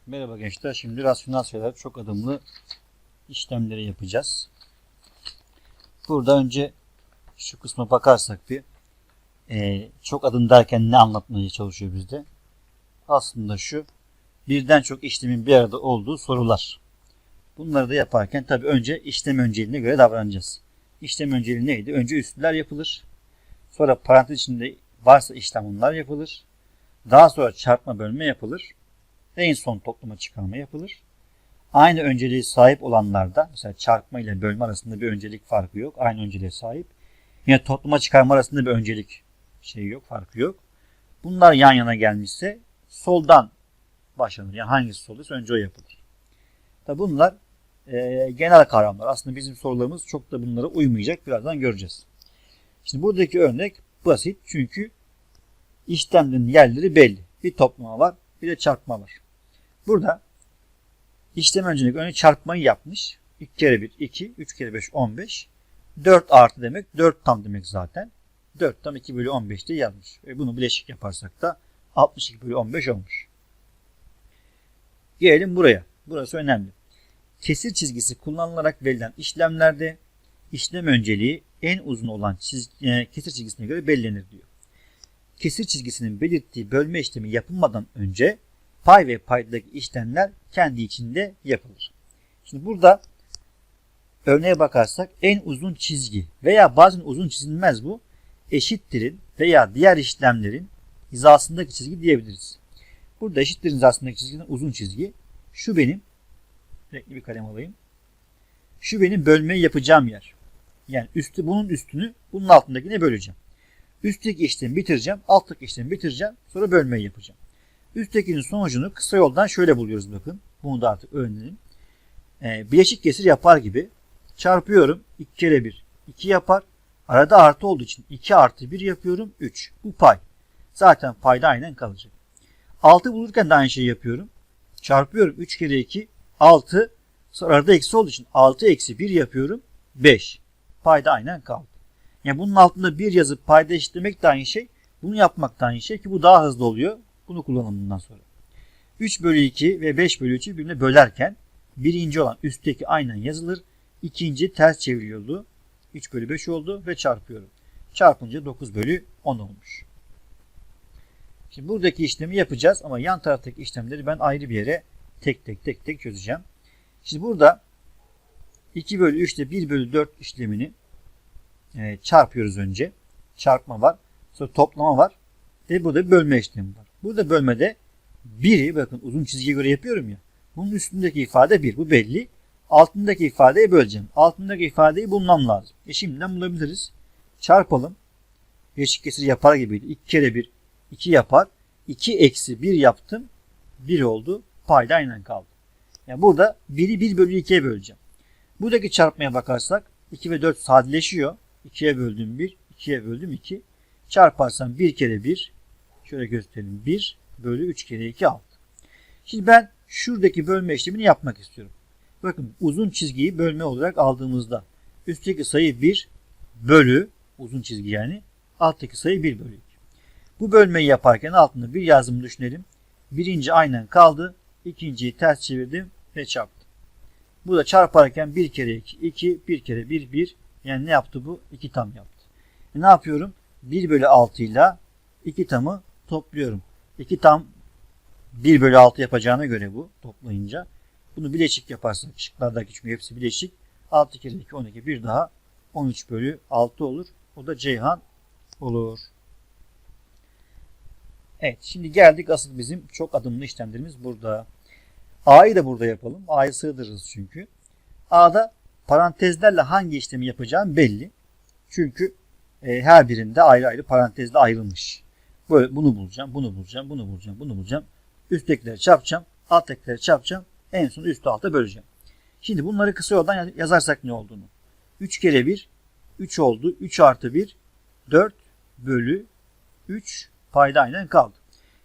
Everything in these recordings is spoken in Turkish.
Evet merhaba gençler. Şimdi rasyonel sayılar çok adımlı işlemleri yapacağız. Burada önce şu kısma bakarsak bir eee, çok adım derken ne anlatmaya çalışıyor bizde? Aslında şu birden çok işlemin bir arada olduğu sorular. Bunları da yaparken tabi önce işlem önceliğine göre davranacağız. İşlem önceliği neydi? Önce üstler yapılır. Sonra parantez içinde varsa işlem onlar yapılır. Daha sonra çarpma bölme yapılır. En son toplama çıkarma yapılır. Aynı önceliğe sahip olanlarda mesela çarpma ile bölme arasında bir öncelik farkı yok. Aynı önceliğe sahip. Yine toplama çıkarma arasında bir öncelik şeyi yok, farkı yok. Bunlar yan yana gelmişse soldan başlanır. Yani hangisi soldaysa önce o yapılır. Tabi bunlar e, genel kavramlar. Aslında bizim sorularımız çok da bunlara uymayacak. Birazdan göreceğiz. Şimdi buradaki örnek basit çünkü işlemlerin yerleri belli. Bir toplama var, bir de çarpma var. Burada işlem öncelik önce çarpmayı yapmış. 2 kere 1 2, 3 kere 5 15. 4 artı demek 4 tam demek zaten. 4 tam 2 bölü 15 diye yazmış. Ve bunu bileşik yaparsak da 62 bölü 15 olmuş. Gelelim buraya. Burası önemli. Kesir çizgisi kullanılarak verilen işlemlerde işlem önceliği en uzun olan çizgi, e, kesir çizgisine göre belirlenir diyor. Kesir çizgisinin belirttiği bölme işlemi yapılmadan önce pay ve paydadaki işlemler kendi içinde yapılır. Şimdi burada örneğe bakarsak en uzun çizgi veya bazen uzun çizilmez bu eşittirin veya diğer işlemlerin hizasındaki çizgi diyebiliriz. Burada eşittirin hizasındaki çizginin uzun çizgi. Şu benim renkli bir kalem alayım. Şu benim bölmeyi yapacağım yer. Yani üstü bunun üstünü bunun altındakine böleceğim. Üstteki işlemi bitireceğim, alttaki işlemi bitireceğim, sonra bölmeyi yapacağım. Üsttekinin sonucunu kısa yoldan şöyle buluyoruz bakın. Bunu da artık öğrenelim. Ee, bileşik kesir yapar gibi çarpıyorum. 2 kere 1 2 yapar. Arada artı olduğu için 2 artı 1 yapıyorum 3. Bu pay. Zaten payda aynen kalacak. 6 bulurken de aynı şeyi yapıyorum. Çarpıyorum 3 kere 2 6. Sonra arada eksi olduğu için 6 eksi 1 yapıyorum 5. Payda aynen kaldı. Yani bunun altında 1 yazıp payda eşitlemek aynı şey. Bunu yapmak da aynı şey ki bu daha hızlı oluyor. Bunu kullanalım bundan sonra. 3 bölü 2 ve 5 bölü 3'ü birbirine bölerken birinci olan üstteki aynen yazılır. İkinci ters çeviriyordu. 3 bölü 5 oldu ve çarpıyorum. Çarpınca 9 bölü 10 olmuş. Şimdi buradaki işlemi yapacağız ama yan taraftaki işlemleri ben ayrı bir yere tek tek tek tek çözeceğim. Şimdi burada 2 bölü 3 ile 1 bölü 4 işlemini e, çarpıyoruz önce. Çarpma var. Sonra toplama var. Ve burada bir bölme işlemi var. Burada bölmede biri bakın uzun çizgiye göre yapıyorum ya. Bunun üstündeki ifade 1. Bu belli. Altındaki ifadeyi böleceğim. Altındaki ifadeyi bulmam lazım. E şimdiden bulabiliriz. Çarpalım. Geçik kesir yapar gibiydi. 2 kere 1 2 yapar. 2 eksi 1 yaptım. 1 oldu. Payda aynen kaldı. Yani burada 1'i 1 bölü 2'ye böleceğim. Buradaki çarpmaya bakarsak 2 ve 4 sadeleşiyor. 2'ye böldüm 1, 2'ye böldüm 2. Çarparsam 1 kere 1, şöyle gösterelim 1 bölü 3 kere 2 6. Şimdi ben şuradaki bölme işlemini yapmak istiyorum. Bakın uzun çizgiyi bölme olarak aldığımızda üstteki sayı 1 bölü uzun çizgi yani alttaki sayı 1 bölü 2. Bu bölmeyi yaparken altında bir yazımı düşünelim. Birinci aynen kaldı. ikinciyi ters çevirdim ve çarptım. Bu da çarparken 1 kere 2 2 1 kere 1 1 yani ne yaptı bu? 2 tam yaptı. E ne yapıyorum? 1 bölü 6 ile 2 tamı topluyorum. 2 tam 1 bölü 6 yapacağına göre bu toplayınca. Bunu bileşik yaparsak şıklardaki çünkü hepsi bileşik. 6 kere 2 12 bir daha 13 bölü 6 olur. O da Ceyhan olur. Evet şimdi geldik asıl bizim çok adımlı işlemlerimiz burada. A'yı da burada yapalım. A'yı sığdırırız çünkü. A'da parantezlerle hangi işlemi yapacağım belli. Çünkü e, her birinde ayrı ayrı parantezle ayrılmış. Böyle bunu bulacağım, bunu bulacağım, bunu bulacağım, bunu bulacağım. Üsttekileri çarpacağım, alttakileri çarpacağım. En son üstü alta böleceğim. Şimdi bunları kısa yoldan yazarsak ne olduğunu. 3 kere 1, 3 oldu. 3 artı 1, 4 bölü 3 payda aynen kaldı.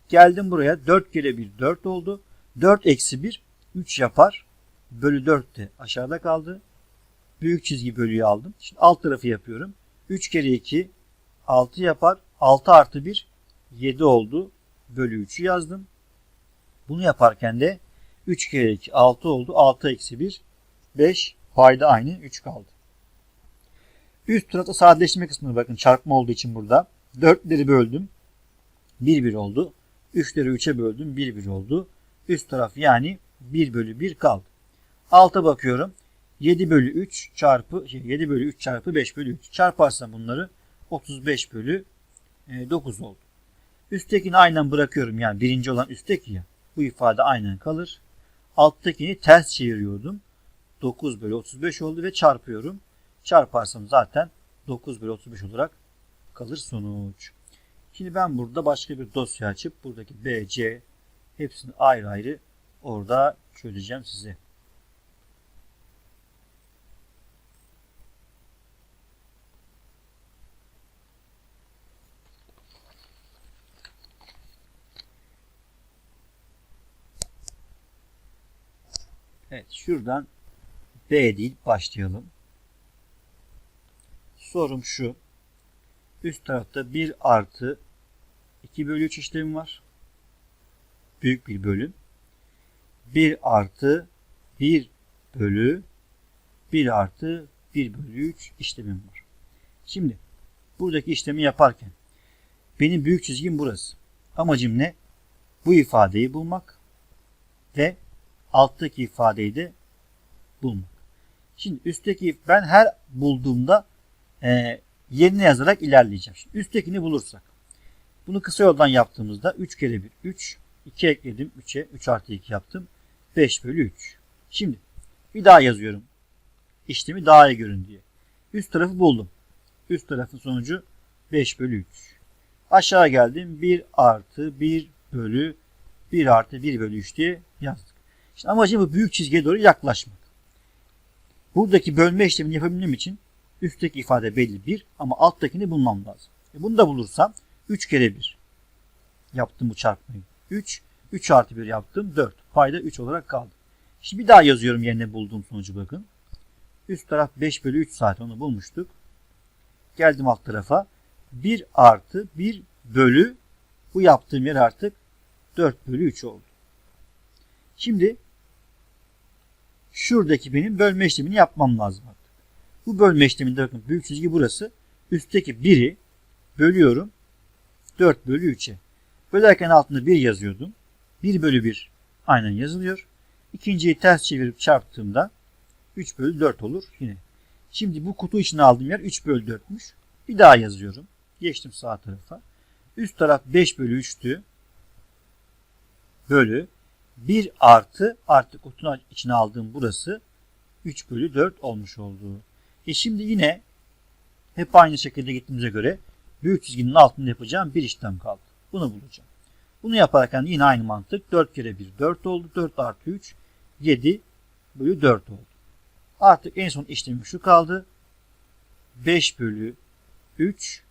Geldim buraya 4 kere 1, 4 oldu. 4 eksi 1, 3 yapar. Bölü 4 de aşağıda kaldı. Büyük çizgi bölüyü aldım. Şimdi alt tarafı yapıyorum. 3 kere 2, 6 yapar. 6 artı 1, 7 oldu. Bölü 3'ü yazdım. Bunu yaparken de 3 kere 2 6 oldu. 6 eksi 1 5. Payda aynı 3 kaldı. Üst tarafta sadeleştirme kısmına bakın çarpma olduğu için burada. 4'leri böldüm. 1 1 oldu. 3'leri 3'e böldüm. 1 1 oldu. Üst taraf yani 1 bölü 1 kaldı. Alta bakıyorum. 7 bölü 3 çarpı şey, 7 bölü 3 çarpı 5 bölü 3. Çarparsam bunları 35 bölü e, 9 oldu. Üsttekini aynen bırakıyorum. Yani birinci olan üstteki ya. Bu ifade aynen kalır. Alttakini ters çeviriyordum. 9 bölü 35 oldu ve çarpıyorum. Çarparsam zaten 9 bölü 35 olarak kalır sonuç. Şimdi ben burada başka bir dosya açıp buradaki B, C hepsini ayrı ayrı orada çözeceğim size. Evet şuradan B değil başlayalım. Sorum şu. Üst tarafta 1 artı 2 bölü 3 işlemi var. Büyük bir bölüm. 1 artı 1 bölü 1 artı 1 bölü 3 işlemim var. Şimdi buradaki işlemi yaparken benim büyük çizgim burası. Amacım ne? Bu ifadeyi bulmak ve alttaki ifadeyi de bulmak. Şimdi üstteki ben her bulduğumda e, yerine yazarak ilerleyeceğim. Şimdi üsttekini bulursak. Bunu kısa yoldan yaptığımızda 3 kere 1 3. 2 ekledim 3'e. 3 artı 2 yaptım. 5 bölü 3. Şimdi bir daha yazıyorum. İşlemi daha iyi görün diye. Üst tarafı buldum. Üst tarafın sonucu 5 bölü 3. Aşağı geldim. 1 artı 1 bölü 1 artı 1 bölü 3 diye yazdık. İşte amacım bu büyük çizgiye doğru yaklaşmak. Buradaki bölme işlemini yapabilmem için üstteki ifade belli 1 ama alttakini bulmam lazım. E bunu da bulursam 3 kere 1 yaptım bu çarpmayı. 3, 3 artı 1 yaptım 4. Payda 3 olarak kaldı. Şimdi bir daha yazıyorum yerine bulduğum sonucu bakın. Üst taraf 5 bölü 3 saat onu bulmuştuk. Geldim alt tarafa. 1 artı 1 bölü bu yaptığım yer artık 4 bölü 3 oldu. Şimdi şuradaki benim bölme işlemini yapmam lazım artık. Bu bölme işleminde bakın büyük çizgi burası. Üstteki 1'i bölüyorum 4 bölü 3'e. Bölerken altında 1 yazıyordum. 1 bölü 1 aynen yazılıyor. İkinciyi ters çevirip çarptığımda 3 bölü 4 olur yine. Şimdi bu kutu içine aldığım yer 3 bölü 4'müş. Bir daha yazıyorum. Geçtim sağ tarafa. Üst taraf 5 bölü 3'tü. Bölü 1 artı artık kutunun içine aldığım burası 3 bölü 4 olmuş oldu. E şimdi yine hep aynı şekilde gittiğimize göre büyük çizginin altında yapacağım bir işlem kaldı. Bunu bulacağım. Bunu yaparken yine aynı mantık. 4 kere 1 4 oldu. 4 artı 3 7 bölü 4 oldu. Artık en son işlemim şu kaldı. 5 bölü 3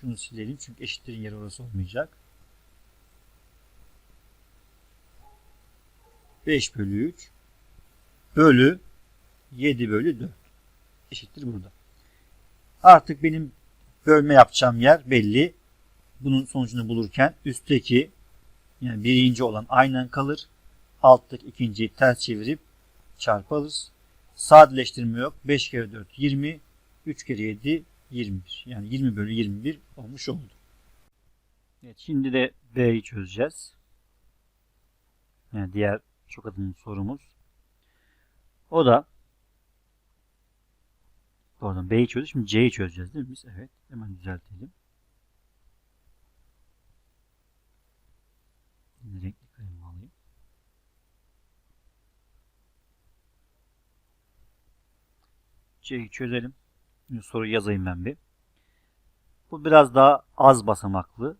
şunu silelim çünkü eşitlerin yeri orası olmayacak. 5 bölü 3 bölü 7 bölü 4 eşittir burada. Artık benim bölme yapacağım yer belli. Bunun sonucunu bulurken üstteki yani birinci olan aynen kalır. Alttaki ikinciyi ters çevirip çarpı alırız. Sadeleştirme yok. 5 kere 4 20. 3 kere 7 21. Yani 20 bölü 21 olmuş oldu. Evet şimdi de B'yi çözeceğiz. Yani diğer çok adımlı sorumuz. O da Pardon B'yi çözdük. Şimdi C'yi çözeceğiz değil mi biz? Evet. Hemen düzeltelim. Renkli kalemi alayım. C'yi çözelim. Şimdi soruyu yazayım ben bir. Bu biraz daha az basamaklı.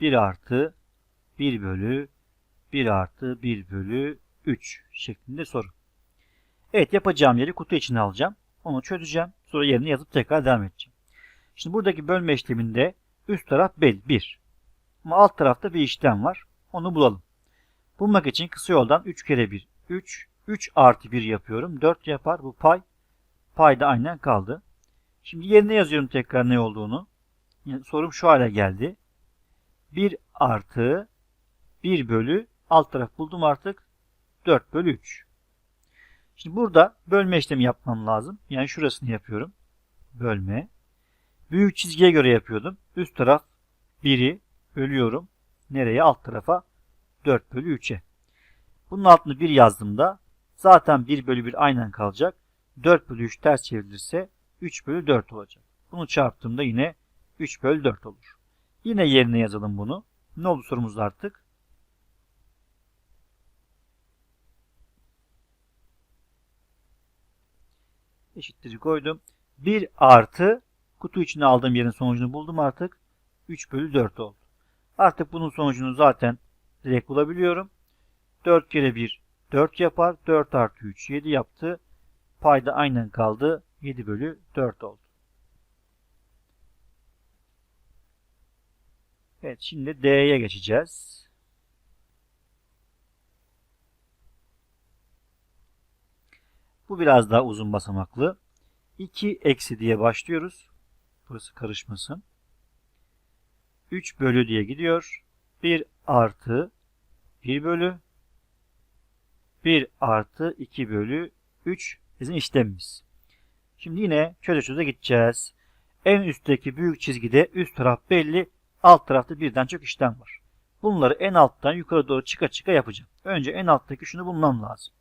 1 artı 1 bölü 1 artı 1 bölü 3 şeklinde soru. Evet yapacağım yeri kutu içine alacağım. Onu çözeceğim. Sonra yerine yazıp tekrar devam edeceğim. Şimdi buradaki bölme işleminde üst taraf bel 1. Ama alt tarafta bir işlem var. Onu bulalım. Bulmak için kısa yoldan 3 kere 1 3. 3 artı 1 yapıyorum. 4 yapar. Bu pay. Pay da aynen kaldı. Şimdi yerine yazıyorum tekrar ne olduğunu. Yani sorum şu hale geldi. 1 artı 1 bölü alt taraf buldum artık. 4 bölü 3. Şimdi burada bölme işlemi yapmam lazım. Yani şurasını yapıyorum. Bölme. Büyük çizgiye göre yapıyordum. Üst taraf 1'i bölüyorum. Nereye? Alt tarafa 4 bölü 3'e. Bunun altını 1 yazdığımda zaten 1 bölü 1 aynen kalacak. 4 bölü 3 ters çevrilirse 3 bölü 4 olacak. Bunu çarptığımda yine 3 bölü 4 olur. Yine yerine yazalım bunu. Ne oldu sorumuzda artık? Eşitleri koydum. 1 artı kutu içine aldığım yerin sonucunu buldum artık. 3 bölü 4 oldu. Artık bunun sonucunu zaten direkt bulabiliyorum. 4 kere 1 4 yapar. 4 artı 3 7 yaptı. Payda aynen kaldı. 7 bölü 4 oldu. Evet şimdi D'ye geçeceğiz. Bu biraz daha uzun basamaklı. 2 eksi diye başlıyoruz. Burası karışmasın. 3 bölü diye gidiyor. 1 artı 1 bölü 1 artı 2 bölü 3 bizim işlemimiz. Şimdi yine çöze çöze gideceğiz. En üstteki büyük çizgide üst taraf belli, alt tarafta birden çok işlem var. Bunları en alttan yukarı doğru çıka çıka yapacağım. Önce en alttaki şunu bulmam lazım.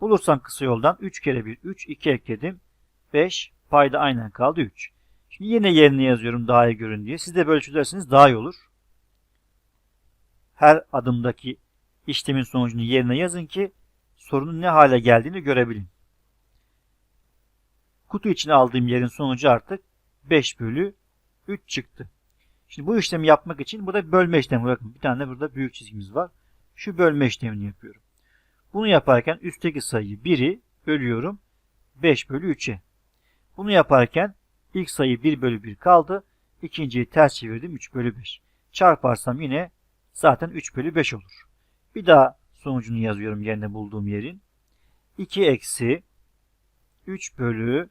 Bulursam kısa yoldan 3 kere 1 3 2 ekledim. 5 payda aynen kaldı 3. Şimdi yine yerine yazıyorum daha iyi görün diye. Siz de böyle çözerseniz daha iyi olur. Her adımdaki işlemin sonucunu yerine yazın ki sorunun ne hale geldiğini görebilin. Kutu içine aldığım yerin sonucu artık 5 bölü 3 çıktı. Şimdi bu işlemi yapmak için burada bölme işlemi bakın. Bir tane burada büyük çizgimiz var. Şu bölme işlemini yapıyorum. Bunu yaparken üstteki sayıyı 1'i bölüyorum 5 bölü 3'e. Bunu yaparken ilk sayı 1 bölü 1 kaldı. İkinciyi ters çevirdim 3 bölü 5. Çarparsam yine zaten 3 bölü 5 olur. Bir daha sonucunu yazıyorum yerine bulduğum yerin. 2 eksi 3 bölü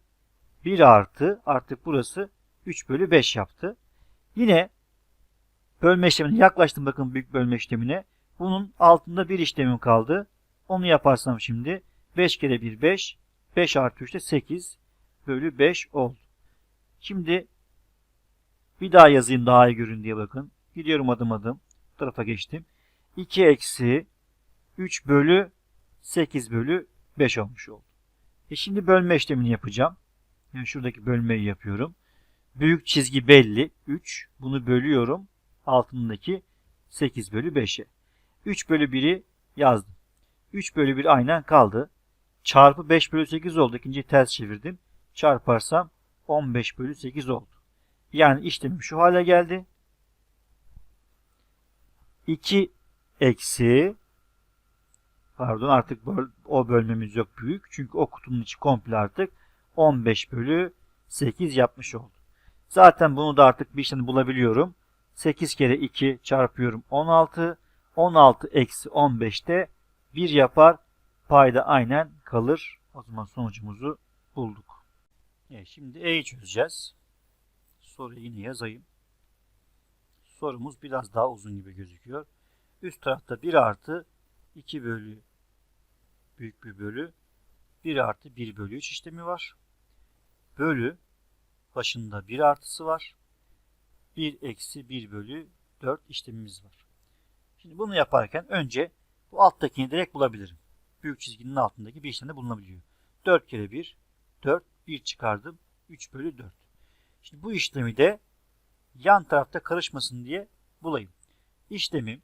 1 artı artık burası 3 bölü 5 yaptı. Yine bölme işlemine yaklaştım bakın büyük bölme işlemine. Bunun altında bir işlemim kaldı. Onu yaparsam şimdi 5 kere 1 5. 5 artı 3 de 8 bölü 5 oldu. Şimdi bir daha yazayım daha iyi görün diye bakın. Gidiyorum adım adım. Bu tarafa geçtim. 2 eksi 3 bölü 8 bölü 5 olmuş oldu. E şimdi bölme işlemini yapacağım. Yani şuradaki bölmeyi yapıyorum. Büyük çizgi belli. 3. Bunu bölüyorum. Altındaki 8 bölü 5'e. 3 bölü 1'i yazdım. 3 bölü 1 aynen kaldı. Çarpı 5 bölü 8 oldu. İkinciyi ters çevirdim. Çarparsam 15 bölü 8 oldu. Yani işlemim şu hale geldi. 2 eksi pardon artık o bölmemiz yok büyük. Çünkü o kutunun içi komple artık 15 bölü 8 yapmış oldu. Zaten bunu da artık bir işlemi bulabiliyorum. 8 kere 2 çarpıyorum 16. 16 eksi 15'te 1 yapar. Payda aynen kalır. O zaman sonucumuzu bulduk. Evet, şimdi E'yi çözeceğiz. Soruyu yine yazayım. Sorumuz biraz daha uzun gibi gözüküyor. Üst tarafta 1 artı 2 bölü büyük bir bölü 1 artı 1 bölü 3 işlemi var. Bölü başında 1 artısı var. 1 eksi 1 bölü 4 işlemimiz var. Şimdi bunu yaparken önce bu alttakini direkt bulabilirim. Büyük çizginin altındaki bir işlemde bulunabiliyor. 4 kere 1, 4, 1 çıkardım. 3 bölü 4. Şimdi bu işlemi de yan tarafta karışmasın diye bulayım. İşlemim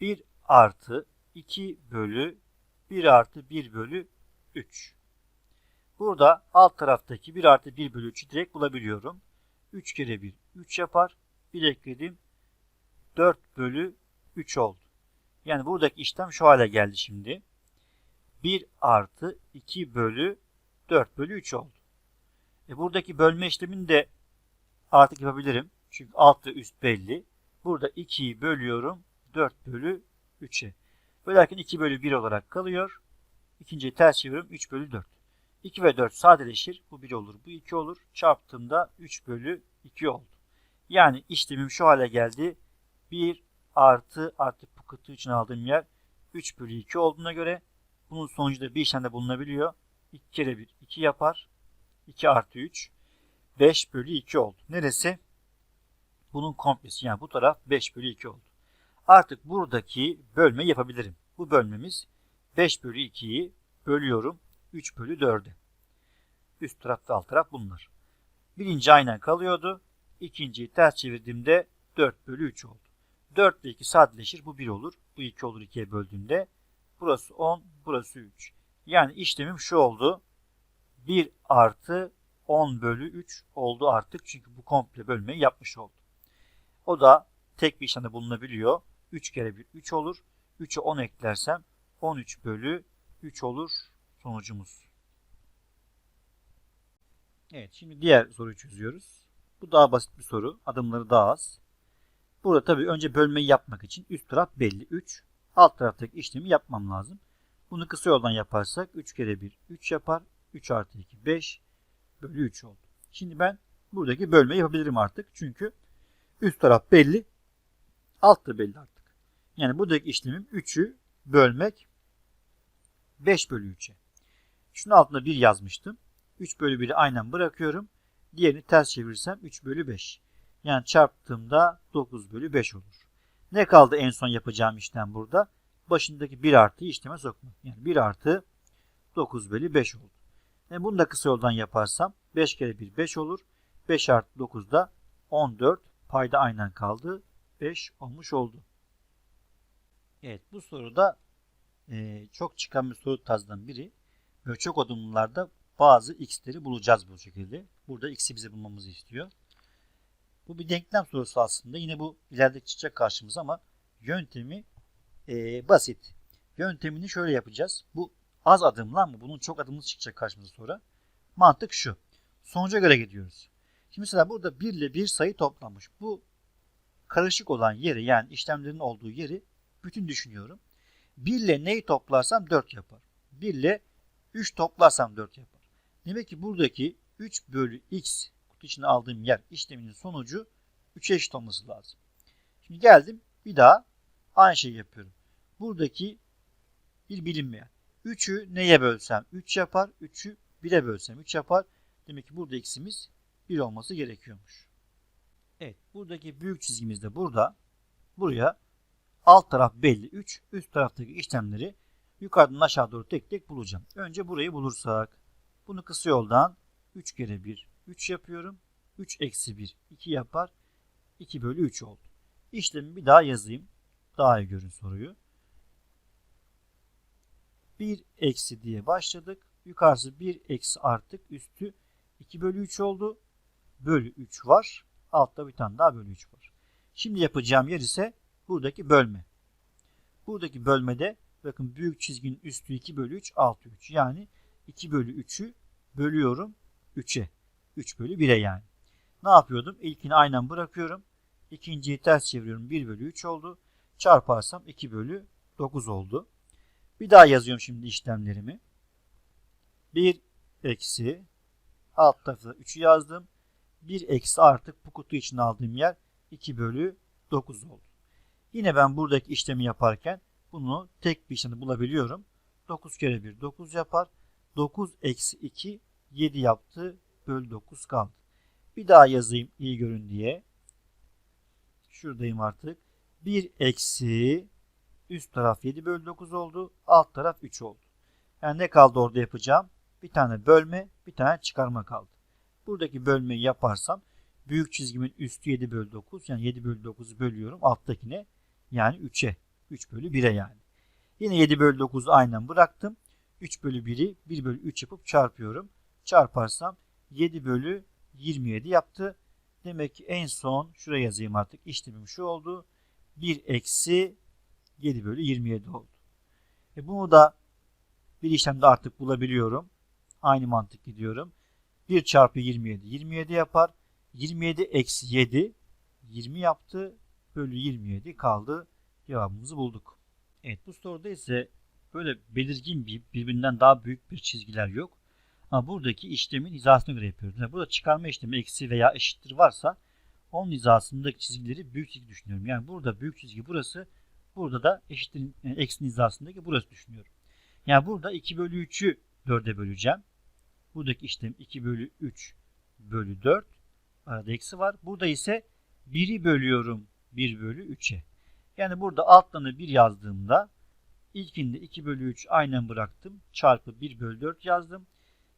1 artı 2 bölü 1 artı 1 bölü 3. Burada alt taraftaki 1 artı 1 bölü 3'ü direkt bulabiliyorum. 3 kere 1 3 yapar. 1 ekledim. 4 bölü 3 oldu. Yani buradaki işlem şu hale geldi şimdi. 1 artı 2 bölü 4 bölü 3 oldu. E buradaki bölme işlemini de artık yapabilirim. Çünkü alt ve üst belli. Burada 2'yi bölüyorum 4 bölü 3'e. Bölerken 2 bölü 1 olarak kalıyor. İkinciyi ters çeviriyorum 3 bölü 4. 2 ve 4 sadeleşir. Bu 1 olur. Bu 2 olur. Çarptığımda 3 bölü 2 oldu. Yani işlemim şu hale geldi. 1 artı artık bu kutu için aldığım yer 3 bölü 2 olduğuna göre bunun sonucu da bir işlemde bulunabiliyor. 2 kere 1 2 yapar. 2 artı 3 5 bölü 2 oldu. Neresi? Bunun komplesi yani bu taraf 5 bölü 2 oldu. Artık buradaki bölme yapabilirim. Bu bölmemiz 5 bölü 2'yi bölüyorum 3 bölü 4'e. Üst taraf ve alt taraf bunlar. Birinci aynen kalıyordu. İkinciyi ters çevirdiğimde 4 bölü 3 oldu. 4 ile 2 sadeleşir. Bu 1 olur. Bu 2 olur 2'ye böldüğümde. Burası 10, burası 3. Yani işlemim şu oldu. 1 artı 10 bölü 3 oldu artık. Çünkü bu komple bölmeyi yapmış oldu. O da tek bir işlemde bulunabiliyor. 3 kere 1 3 olur. 3'e 10 eklersem 13 bölü 3 olur sonucumuz. Evet şimdi diğer soruyu çözüyoruz. Bu daha basit bir soru. Adımları daha az. Burada tabii önce bölmeyi yapmak için üst taraf belli 3. Alt taraftaki işlemi yapmam lazım. Bunu kısa yoldan yaparsak 3 kere 1 3 yapar. 3 artı 2 5 bölü 3 oldu. Şimdi ben buradaki bölmeyi yapabilirim artık. Çünkü üst taraf belli. Alt da belli artık. Yani buradaki işlemim 3'ü bölmek 5 bölü 3'e. Şunun altında 1 yazmıştım. 3 bölü 1'i aynen bırakıyorum. Diğerini ters çevirirsem 3 bölü 5. Yani çarptığımda 9 bölü 5 olur. Ne kaldı en son yapacağım işlem burada? Başındaki 1 artıyı işleme sokmak. Yani 1 artı 9 bölü 5 oldu. Yani bunu da kısa yoldan yaparsam 5 kere 1 5 olur. 5 artı 9 da 14. Payda aynen kaldı. 5 olmuş oldu. Evet bu soruda e, çok çıkan bir soru tarzından biri. Böyle çok adımlarda bazı x'leri bulacağız bu şekilde. Burada x'i bize bulmamızı istiyor. Bu bir denklem sorusu aslında. Yine bu ileride çıkacak karşımıza ama yöntemi e, basit. Yöntemini şöyle yapacağız. Bu az adımlı ama bunun çok adımlı çıkacak karşımıza sonra. Mantık şu. Sonuca göre gidiyoruz. Şimdi mesela burada 1 ile 1 sayı toplanmış. Bu karışık olan yeri yani işlemlerin olduğu yeri bütün düşünüyorum. 1 ile neyi toplarsam 4 yapar. 1 ile 3 toplarsam 4 yapar. Demek ki buradaki 3 bölü x kutu içine aldığım yer işleminin sonucu 3'e eşit olması lazım. Şimdi geldim bir daha aynı şeyi yapıyorum. Buradaki bir bilinmeyen. 3'ü neye bölsem 3 yapar. 3'ü 1'e bölsem 3 yapar. Demek ki burada x'imiz 1 olması gerekiyormuş. Evet buradaki büyük çizgimiz de burada. Buraya alt taraf belli 3. Üst taraftaki işlemleri yukarıdan aşağı doğru tek tek bulacağım. Önce burayı bulursak. Bunu kısa yoldan 3 kere 1 3 yapıyorum. 3 eksi 1 2 yapar. 2 bölü 3 oldu. İşlemi bir daha yazayım. Daha iyi görün soruyu. 1 eksi diye başladık. Yukarısı 1 eksi artık üstü 2 bölü 3 oldu. Bölü 3 var. Altta bir tane daha bölü 3 var. Şimdi yapacağım yer ise buradaki bölme. Buradaki bölmede bakın büyük çizginin üstü 2 bölü 3 altı 3. Yani 2 bölü 3'ü bölüyorum 3'e. 3 bölü 1'e yani. Ne yapıyordum? İlkini aynen bırakıyorum. İkinciyi ters çeviriyorum. 1 bölü 3 oldu. Çarparsam 2 bölü 9 oldu. Bir daha yazıyorum şimdi işlemlerimi. 1 eksi alt tarafta 3'ü yazdım. 1 eksi artık bu kutu için aldığım yer 2 bölü 9 oldu. Yine ben buradaki işlemi yaparken bunu tek bir işlemde bulabiliyorum. 9 kere 1 9 yapar. 9 eksi 2 7 yaptı. Bölü 9 kaldı. Bir daha yazayım iyi görün diye. Şuradayım artık. 1 eksi üst taraf 7 bölü 9 oldu. Alt taraf 3 oldu. Yani ne kaldı orada yapacağım? Bir tane bölme, bir tane çıkarma kaldı. Buradaki bölmeyi yaparsam büyük çizgimin üstü 7 bölü 9. Yani 7 bölü 9'u bölüyorum alttakine. Yani 3'e. 3 bölü 1'e yani. Yine 7 bölü 9'u aynen bıraktım. 3 bölü 1'i 1 bölü 3 yapıp çarpıyorum. Çarparsam 7 bölü 27 yaptı. Demek ki en son şuraya yazayım artık. İşlemim şu oldu. 1 eksi 7 bölü 27 oldu. E bunu da bir işlemde artık bulabiliyorum. Aynı mantık gidiyorum. 1 çarpı 27 27 yapar. 27 eksi 7 20 yaptı. Bölü 27 kaldı. Cevabımızı bulduk. Evet bu soruda ise böyle belirgin bir birbirinden daha büyük bir çizgiler yok. Ama buradaki işlemin hizasına göre yapıyoruz. Yani burada çıkarma işlemi eksi veya eşittir varsa 10 hizasındaki çizgileri büyük çizgi düşünüyorum. Yani burada büyük çizgi burası. Burada da eşittir e, eksi hizasındaki burası düşünüyorum. Yani burada 2 bölü 3'ü 4'e böleceğim. Buradaki işlem 2 bölü 3 bölü 4. Arada eksi var. Burada ise 1'i bölüyorum 1 bölü 3'e. Yani burada altlarını 1 yazdığımda ilkinde 2 bölü 3 aynen bıraktım. Çarpı 1 bölü 4 yazdım.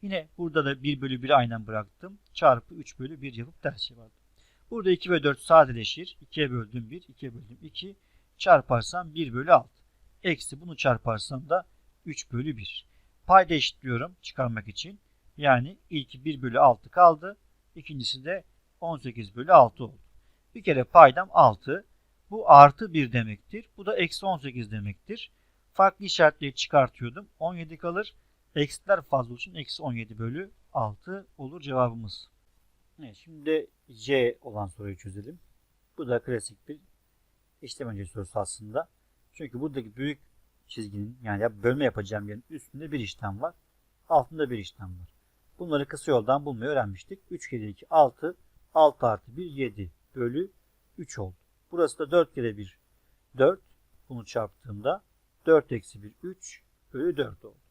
Yine burada da 1 bölü 1 aynen bıraktım. Çarpı 3 bölü 1 yapıp ters çevirdim. Burada 2 ve 4 sadeleşir. 2'ye böldüm 1, 2'ye böldüm 2. Çarparsam 1 bölü 6. Eksi bunu çarparsam da 3 bölü 1. Payda eşitliyorum çıkarmak için. Yani ilki 1 bölü 6 kaldı. İkincisi de 18 bölü 6 oldu. Bir kere paydam 6. Bu artı 1 demektir. Bu da eksi 18 demektir. Farklı işaretleri çıkartıyordum. 17 kalır. Eksiler fazla için eksi 17 bölü 6 olur cevabımız. Evet, şimdi de C olan soruyu çözelim. Bu da klasik bir işlem öncesi sorusu aslında. Çünkü buradaki büyük çizginin yani bölme yapacağım yerin üstünde bir işlem var. Altında bir işlem var. Bunları kısa yoldan bulmayı öğrenmiştik. 3 kere 2 6. 6 artı 1 7 bölü 3 oldu. Burası da 4 kere 1 4. Bunu çarptığımda 4 eksi 1 3 bölü 4 oldu.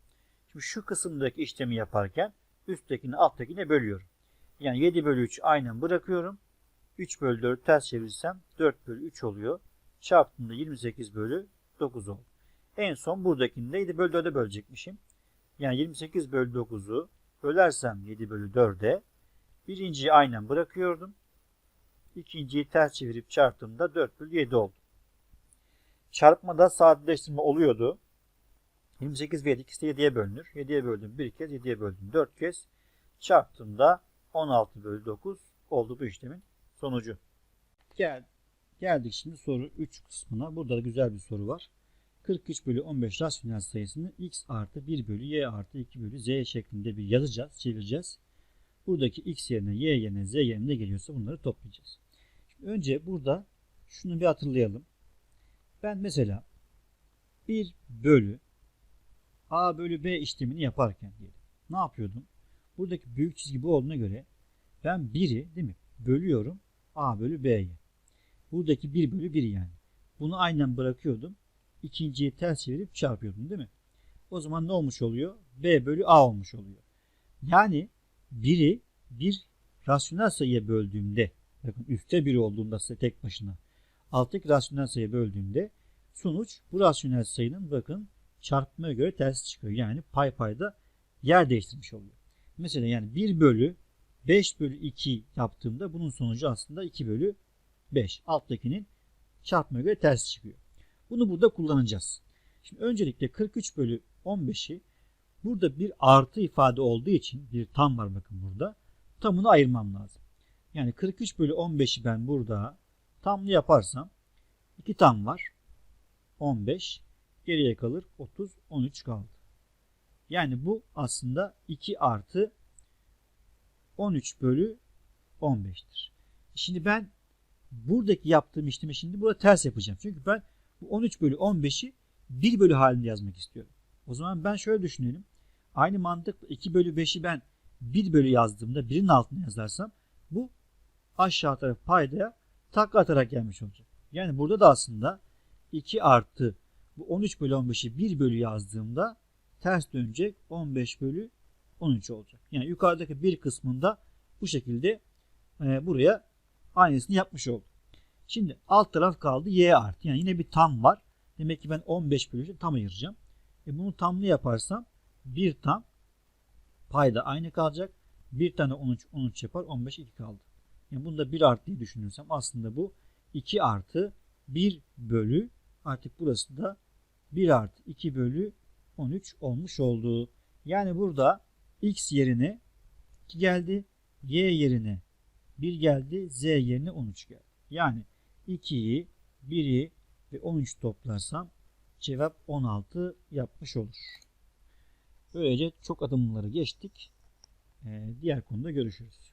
Şimdi şu kısımdaki işlemi yaparken üsttekini alttakine bölüyorum. Yani 7 bölü 3 aynen bırakıyorum. 3 bölü 4 ters çevirirsem 4 bölü 3 oluyor. Çarptığımda 28 bölü 9 oldu. En son buradakini de 7 bölü 4'e bölecekmişim. Yani 28 bölü 9'u bölersem 7 bölü 4'e birinciyi aynen bırakıyordum. İkinciyi ters çevirip çarptığımda 4 bölü 7 oldu. Çarpmada sadeleştirme oluyordu. 28 ve 7 ikisi de 7'ye bölünür. 7'ye böldüm bir kez, 7'ye böldüm 4 kez. Çarptığımda 16 bölü 9 oldu bu işlemin sonucu. Gel, geldik şimdi soru 3 kısmına. Burada da güzel bir soru var. 43 bölü 15 rasyonel sayısını x artı 1 bölü y artı 2 bölü z şeklinde bir yazacağız, çevireceğiz. Buradaki x yerine y yerine z yerine ne geliyorsa bunları toplayacağız. Şimdi önce burada şunu bir hatırlayalım. Ben mesela 1 bölü a bölü b işlemini yaparken diyelim. Ne yapıyordum? Buradaki büyük çizgi bu olduğuna göre ben 1'i değil mi? Bölüyorum a bölü b'ye. Buradaki 1 bölü 1 yani. Bunu aynen bırakıyordum. İkinciyi ters çevirip çarpıyordum değil mi? O zaman ne olmuş oluyor? b bölü a olmuş oluyor. Yani 1'i bir rasyonel sayıya böldüğümde bakın üstte 1 olduğunda size tek başına alttaki rasyonel sayıya böldüğümde sonuç bu rasyonel sayının bakın çarpmaya göre ters çıkıyor. Yani pay payda yer değiştirmiş oluyor. Mesela yani 1 bölü 5 bölü 2 yaptığımda bunun sonucu aslında 2 bölü 5. Alttakinin çarpmaya göre ters çıkıyor. Bunu burada kullanacağız. Şimdi öncelikle 43 bölü 15'i burada bir artı ifade olduğu için bir tam var bakın burada. Tamını ayırmam lazım. Yani 43 bölü 15'i ben burada tamlı yaparsam 2 tam var. 15 geriye kalır 30 13 kaldı. Yani bu aslında 2 artı 13 bölü 15'tir. Şimdi ben buradaki yaptığım işlemi şimdi burada ters yapacağım. Çünkü ben bu 13 bölü 15'i 1 bölü halinde yazmak istiyorum. O zaman ben şöyle düşünelim. Aynı mantıkla 2 bölü 5'i ben 1 bölü yazdığımda 1'in altına yazarsam bu aşağı taraf paydaya takla atarak gelmiş olacak. Yani burada da aslında 2 artı bu 13 bölü 15'i 1 bölü yazdığımda ters dönecek 15 bölü 13 olacak. Yani yukarıdaki bir kısmında bu şekilde e, buraya aynısını yapmış oldum. Şimdi alt taraf kaldı y artı. Yani yine bir tam var. Demek ki ben 15 bölü 3'ü tam ayıracağım. E bunu tamlı yaparsam bir tam payda aynı kalacak. Bir tane 13 13 yapar 15 2 kaldı. Yani bunda 1 artı diye düşünürsem aslında bu 2 artı 1 bölü artık burası da 1 artı 2 bölü 13 olmuş oldu. Yani burada x yerine 2 geldi. Y yerine 1 geldi. Z yerine 13 geldi. Yani 2'yi, 1'i ve 13 toplarsam cevap 16 yapmış olur. Böylece çok adımları geçtik. Ee, diğer konuda görüşürüz.